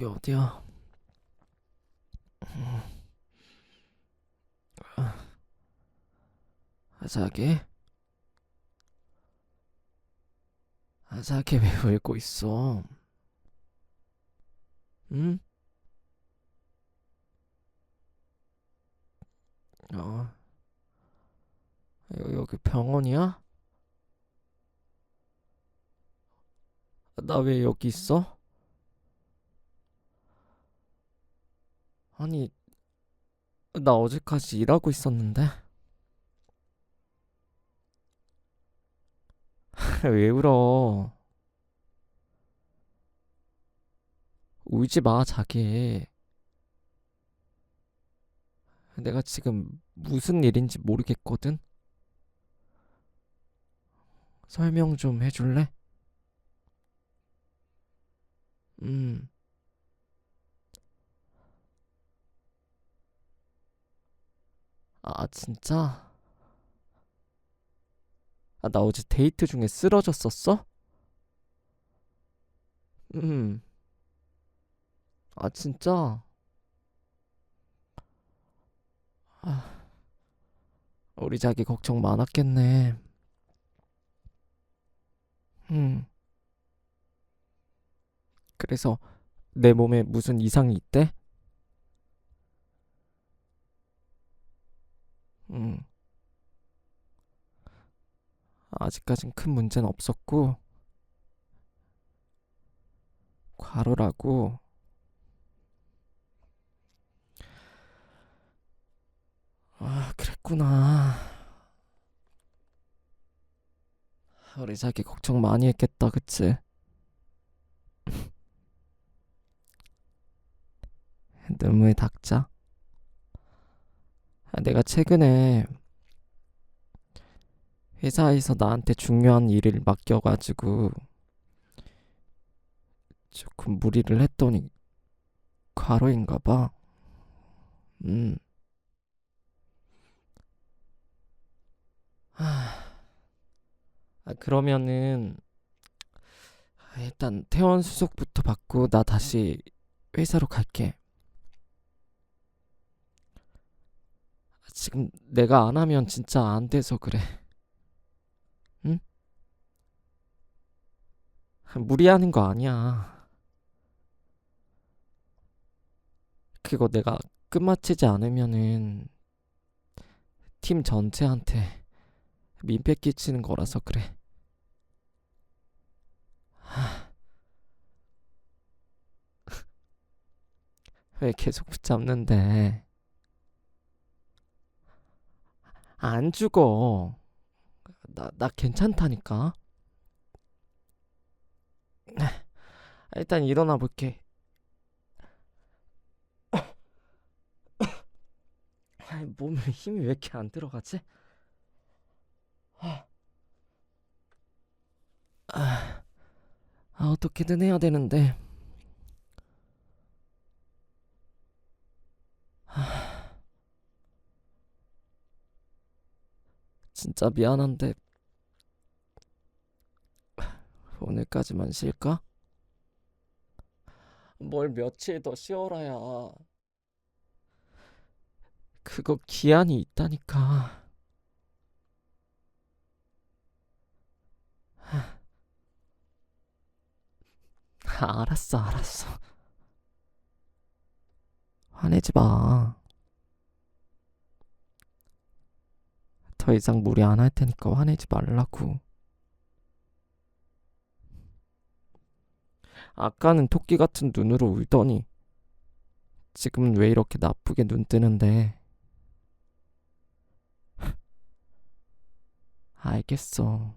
여기 어디야? 아, 자기? 아, 자기 왜 울고 있어? 응? 어, 여, 여기 병원이야? 나 왜 여기 있어? 아니, 나 어제까지 일하고 있었는데? 왜 울어? 울지 마, 자기. 내가 지금 무슨 일인지 모르겠거든? 설명 좀 해줄래? 음, 아, 진짜? 아, 나 어제 데이트 중에 쓰러졌었어? 음, 아, 진짜? 아, 우리 자기 걱정 많았겠네. 음, 그래서 내 몸에 무슨 이상이 있대? 음, 아직까진 큰 문제는 없었고, 과로라고. 아, 그랬구나. 우리 자기 걱정 많이 했겠다, 그치? 눈물 닦자. 아, 내가 최근에 회사에서 나한테 중요한 일을 맡겨가지고 조금 무리를 했더니 과로인가 봐. 음. 아, 그러면은 아, 일단 퇴원 수속부터 받고 나 다시 회사로 갈게. 지금 내가 안 하면 진짜 안 돼서 그래. 응? 무리하는 거 아니야. 그거 내가 끝마치지 않으면은 팀 전체한테 민폐 끼치는 거라서 그래. 왜 계속 붙잡는데? 안 죽어. 나, 나 괜찮다니까. 일단 일어나 볼게. 몸에 힘이 왜 이렇게 안 들어가지? 아, 아, 어떻게든 해야 되는데. 진짜 미안한데 오늘까지만 쉴까? 뭘 며칠 더 쉬어라야. 그거 기한이 있다니까. 아, 알았어, 알았어. 화내지 마. 더 이상 무리 안 할 테니까 화내지 말라고. 아까는 토끼 같은 눈으로 울더니 지금은 왜 이렇게 나쁘게 눈 뜨는데? 알겠어.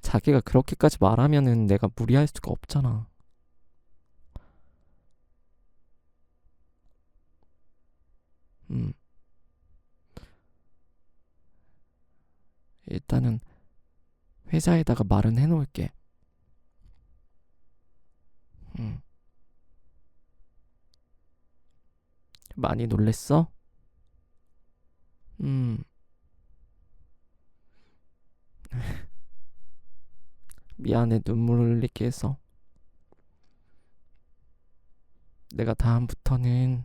자기가 그렇게까지 말하면은 내가 무리할 수가 없잖아. 음, 일단은 회사에다가 말은 해놓을게. 음, 많이 놀랬어? 음, 미안해 눈물 흘리게 해서. 내가 다음부터는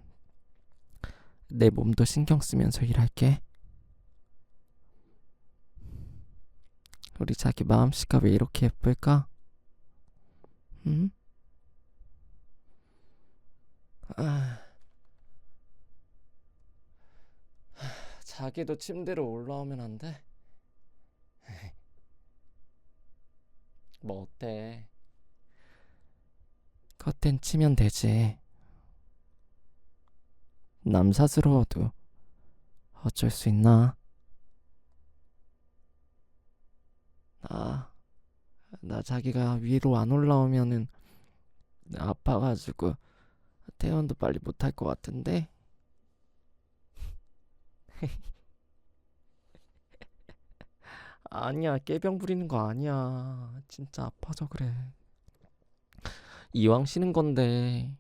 내 몸도 신경 쓰면서 일할게. 우리 자기 마음씨가 왜 이렇게 예쁠까? 응? 아. 자기도 침대로 올라오면 안 돼? 뭐 어때? 컷텐 치면 되지. 남사스러워도 어쩔 수 있나? 나, 나 자기가 위로 안 올라오면은 아파가지고 퇴원도 빨리 못할 것 같은데? 아니야, 깨병 부리는 거 아니야. 진짜 아파서 그래. 이왕 쉬는 건데,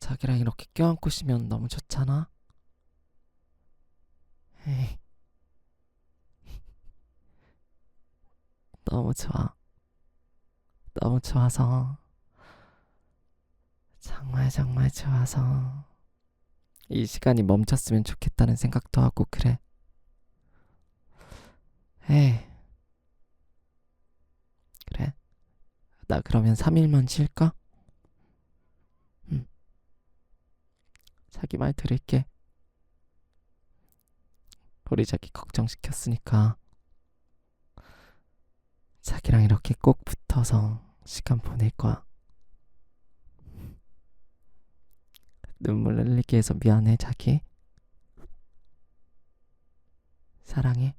자기랑 이렇게 껴안고 쉬면 너무 좋잖아? 에이. 너무 좋아. 너무 좋아서. 정말 정말 좋아서. 이 시간이 멈췄으면 좋겠다는 생각도 하고 그래. 에이. 그래. 나 그러면 3일만 쉴까? 응. 자기 말 들을게. 우리 자기 걱정시켰으니까. 자기랑 이렇게 꼭 붙어서 시간 보낼 거야. 눈물 흘리게 해서 미안해, 자기. 사랑해.